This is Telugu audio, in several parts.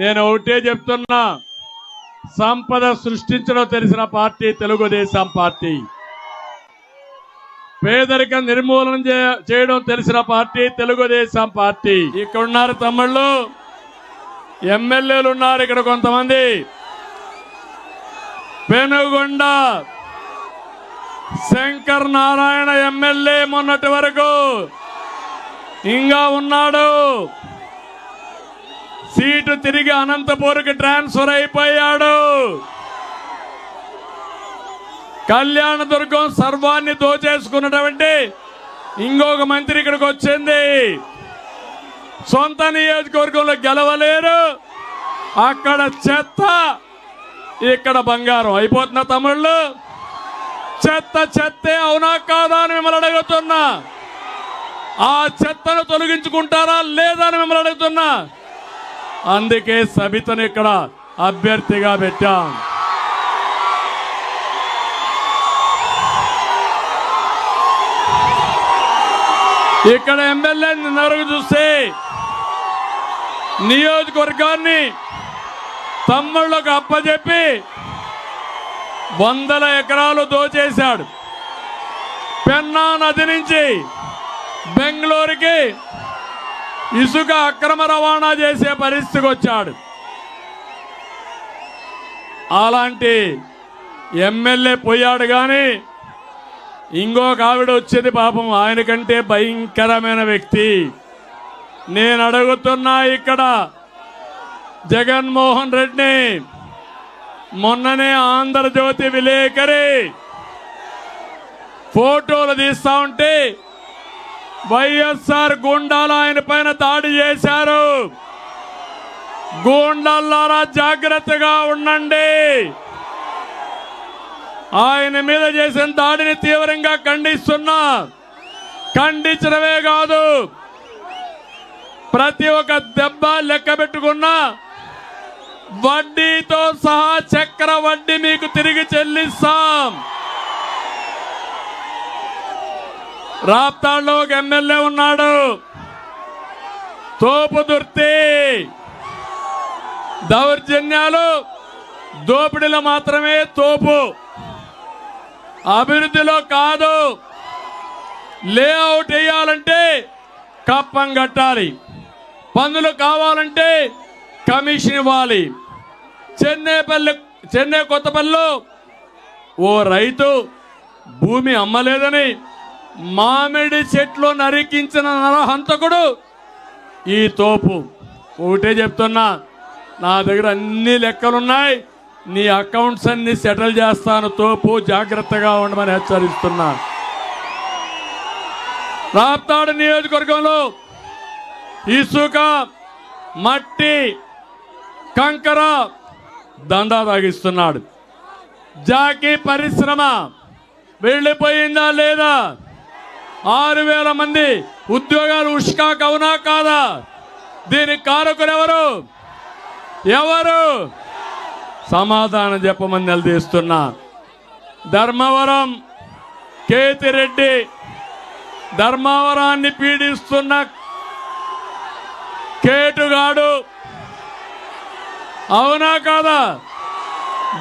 నేను ఒకటే చెప్తున్నా. సంపద సృష్టించడం తెలిసిన పార్టీ తెలుగుదేశం పార్టీ. పేదరికం నిర్మూలన చేయడం తెలిసిన పార్టీ తెలుగుదేశం పార్టీ. ఇక్కడ ఉన్నారు తమ్ముళ్ళు. ఎమ్మెల్యేలు ఉన్నారు ఇక్కడ కొంతమంది. పెనుగొండ శంకర్ నారాయణ ఎమ్మెల్యే మొన్నటి వరకు. ఇంకా ఉన్నాడు. సీటు తిరిగి అనంతపూర్కి ట్రాన్స్ఫర్ అయిపోయాడు. కళ్యాణదుర్గం సర్వాన్ని దోచేసుకున్నటువంటి ఇంకొక మంత్రి ఇక్కడికి వచ్చింది. సొంత నియోజకవర్గంలో గెలవలేరు. అక్కడ చెత్త ఇక్కడ బంగారం. అయిపోతున్న తమిళ్ళు చెత్త చెత్తే అవునా కాదా అని మిమ్మల్ని అడుగుతున్నా. ఆ చెత్తను తొలగించుకుంటారా లేదా అని మిమ్మల్ని అడుగుతున్నా. అందుకే సబితను ఇక్కడ అభ్యర్థిగా పెట్టాం. ఇక్కడ ఎమ్మెల్యే నరుగు చూస్తే నియోజకవర్గాన్ని తమ్ముళ్ళకు అప్పచెప్పి వందల ఎకరాలు దోచేశాడు. పెన్నా నది నుంచి బెంగళూరుకి ఇసుక అక్రమ రవాణా చేసే పరిస్థితికి వచ్చాడు. అలాంటి ఎమ్మెల్యే పోయాడు కానీ ఇంకొక ఆవిడ వచ్చేది పాపం ఆయన కంటే భయంకరమైన వ్యక్తి. నేను అడుగుతున్నా ఇక్కడ జగన్మోహన్ రెడ్డిని మొన్ననే ఆంధ్రజ్యోతి విలేకరి ఫోటోలు తీస్తా ఉంటే వైఎస్ఆర్ గుండాలు ఆయన పైన దాడి చేశారు. గూండాలారా జాగ్రత్తగా ఉండండి. ఆయన మీద చేసిన దాడిని తీవ్రంగా ఖండిస్తున్నా. ఖండించడమే కాదు ప్రతి ఒక్క దెబ్బ లెక్క పెట్టుకున్నా వడ్డీతో సహా చక్ర వడ్డీ మీకు తిరిగి చెల్లిస్తాం. రాప్తాడులో ఒక ఎమ్మెల్యే ఉన్నాడు. తోపు దుర్తి. దౌర్జన్యాలు. దోపిడీలు మాత్రమే తోపు. అభివృద్ధిలో కాదు. లేఅవుట్ వేయాలంటే కప్పం కట్టాలి. పనులు కావాలంటే కమిషన్ ఇవ్వాలి. చెన్నైపల్లి చెన్నై కొత్తపల్లిలో ఓ రైతు భూమి అమ్మలేదని మామిడి చెట్లు నరికించిన నరహంతకుడు ఈ తోపు. ఒకటే చెప్తున్నా నా దగ్గర అన్ని లెక్కలున్నాయి. నీ అకౌంట్స్ అన్ని సెటిల్ చేస్తాను తోపు. జాగ్రత్తగా ఉండమని హెచ్చరిస్తున్నా. రాప్తాడు నియోజకవర్గంలో ఇసుక మట్టి కంకర దందా తాగిస్తున్నాడు. జాకీ పరిశ్రమ వెళ్ళిపోయిందా లేదా? ఆరు వేల మంది ఉద్యోగాలు ఉష్కా అవునా కాదా? దీనికి కారకులు ఎవరు? ఎవరు? సమాధానం చెప్పమని నిలదీస్తున్నా. ధర్మవరం కేతిరెడ్డి ధర్మవరాన్ని పీడిస్తున్న కేటుగాడు అవునా కాదా?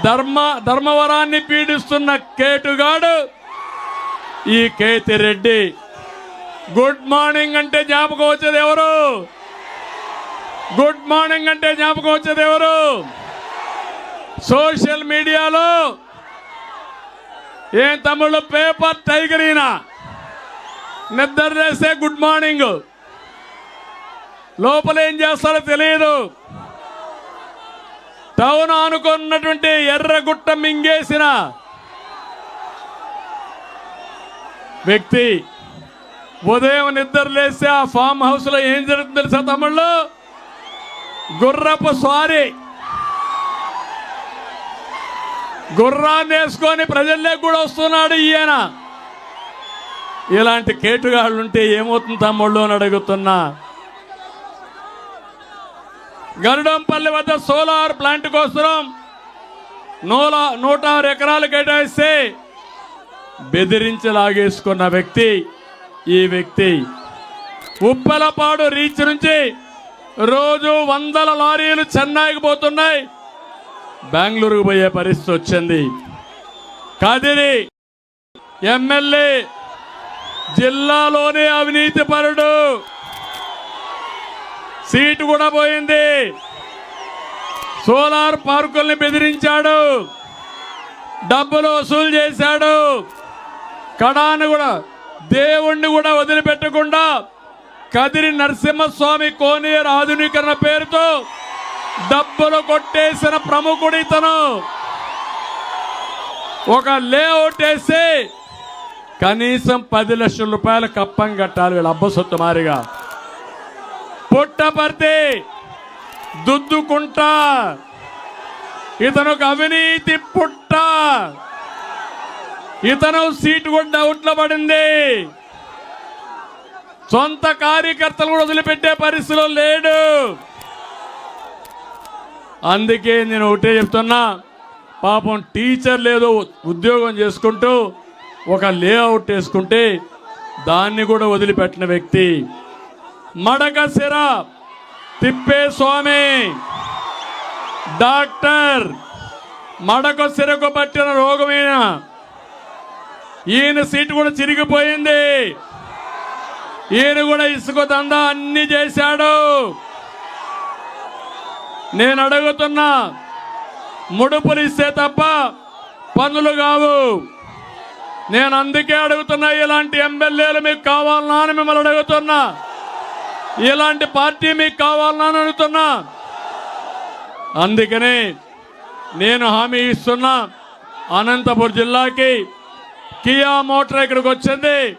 ధర్మ ధర్మవరాన్ని పీడిస్తున్న కేటుగాడు ఈ కేతిరెడ్డి గుడ్ మార్నింగ్ అంటే జ్ఞాపకం వచ్చేది ఎవరు? గుడ్ మార్నింగ్ అంటే జ్ఞాపకం వచ్చేది ఎవరు? సోషల్ మీడియాలో ఏం తమిళ పేపర్ టైగరీనా నిద్ర చేస్తే గుడ్ మార్నింగ్ లోపల ఏం చేస్తారో తెలియదు. టౌన్ అనుకున్నటువంటి ఎర్రగుట్ట మింగేసిన వ్యక్తి ఉదయం నిద్ర లేస్తే ఆ ఫామ్ హౌస్లో ఏం జరుగుతుంది తెలుసా తమ్ముళ్ళు? గుర్రపు స్వారీ. గుర్రాన్ని వేసుకొని ప్రజల్లోకి కూడా వస్తున్నాడు ఈయన. ఇలాంటి కేటుగాళ్ళు ఉంటే ఏమవుతుంది తమ్ముళ్ళు అని అడుగుతున్నా. గరుడంపల్లి వద్ద సోలార్ ప్లాంట్ కోసం నూల నూట ఆరు ఎకరాలు కేటాయిస్తే బెదిరించలాగేసుకున్న వ్యక్తి ఈ వ్యక్తి. ఉప్పలపాడు రీచ్ నుంచి రోజు వందల లారీలు చెన్నైకి పోతున్నాయి. బెంగళూరుకు పోయే పరిస్థితి వచ్చింది. కదిరి ఎమ్మెల్యే జిల్లాలోనే అవినీతి పరుడు. సీటు కూడా పోయింది. సోలార్ పార్కుల్ని బెదిరించాడు. డబ్బులు వసూలు చేశాడు. కడాను కూడా దేవుణ్ణి కూడా వదిలిపెట్టకుండా కదిరి నరసింహస్వామి కోనేరు ఆధునీకరణ పేరుతో డబ్బులు కొట్టేసిన ప్రముఖుడు ఇతను. ఒక లేఅవుట్ వేసి కనీసం పది లక్షల రూపాయలు కప్పం కట్టాలి వీళ్ళ అబ్బ మారిగా. పుట్టపర్తి దుద్దుకుంటా ఇతను ఒక అవినీతి పుట్ట. ఇతను సీటు కూడా డౌట్లో పడింది. సొంత కార్యకర్తలు కూడా వదిలిపెట్టే పరిస్థితిలో లేడు. అందుకే నేను ఒకటే చెప్తున్నా పాపం టీచర్ లేదో ఉద్యోగం చేసుకుంటూ ఒక లేఅవుట్ వేసుకుంటే దాన్ని కూడా వదిలిపెట్టిన వ్యక్తి మడక సిర తిప్పేస్వామి డాక్టర్ మడక సిరకు పట్టిన రోగమైన? ఈయన సీటు కూడా చిరిగిపోయింది. ఈయన కూడా ఇసుక దందా అన్ని చేశాడు. నేను అడుగుతున్నా ముడుపులు ఇస్తే తప్ప పనులు కావు. నేను అందుకే అడుగుతున్నా ఇలాంటి ఎమ్మెల్యేలు మీకు కావాలన్నా అని మిమ్మల్ని అడుగుతున్నా. ఇలాంటి పార్టీ మీకు కావాలన్నా అని అడుగుతున్నా. అందుకనే నేను హామీ ఇస్తున్నా అనంతపురం జిల్లాకి. కియా మోటార్ ఇక్కడికి వచ్చింది.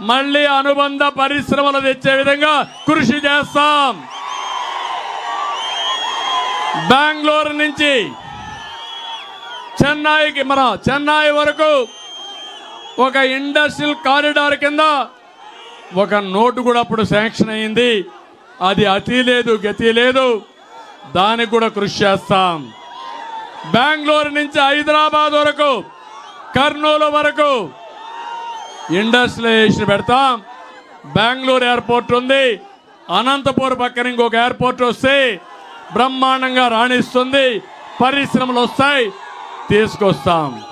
మళ్ళీ అనుబంధ పరిశ్రమలు తెచ్చే విధంగా కృషి చేస్తాం. బెంగళూరు నుంచి చెన్నైకి మన చెన్నై వరకు ఒక ఇండస్ట్రియల్ కారిడార్ కింద ఒక నోటు కూడా అప్పుడు శాంక్షన్ అయింది. అది అతి లేదు గతి లేదు. దానికి కూడా కృషి చేస్తాం. బెంగళూరు నుంచి హైదరాబాద్ వరకు కర్నూలు వరకు ఇండస్ట్రియలైజేషన్ పెడతాం. బెంగళూరు ఎయిర్పోర్ట్ ఉంది. అనంతపూర్ పక్కన ఇంకొక ఎయిర్పోర్ట్ వస్తే బ్రహ్మాండంగా రాణిస్తుంది. పరిశ్రమలు వస్తాయి. తీసుకొస్తాం.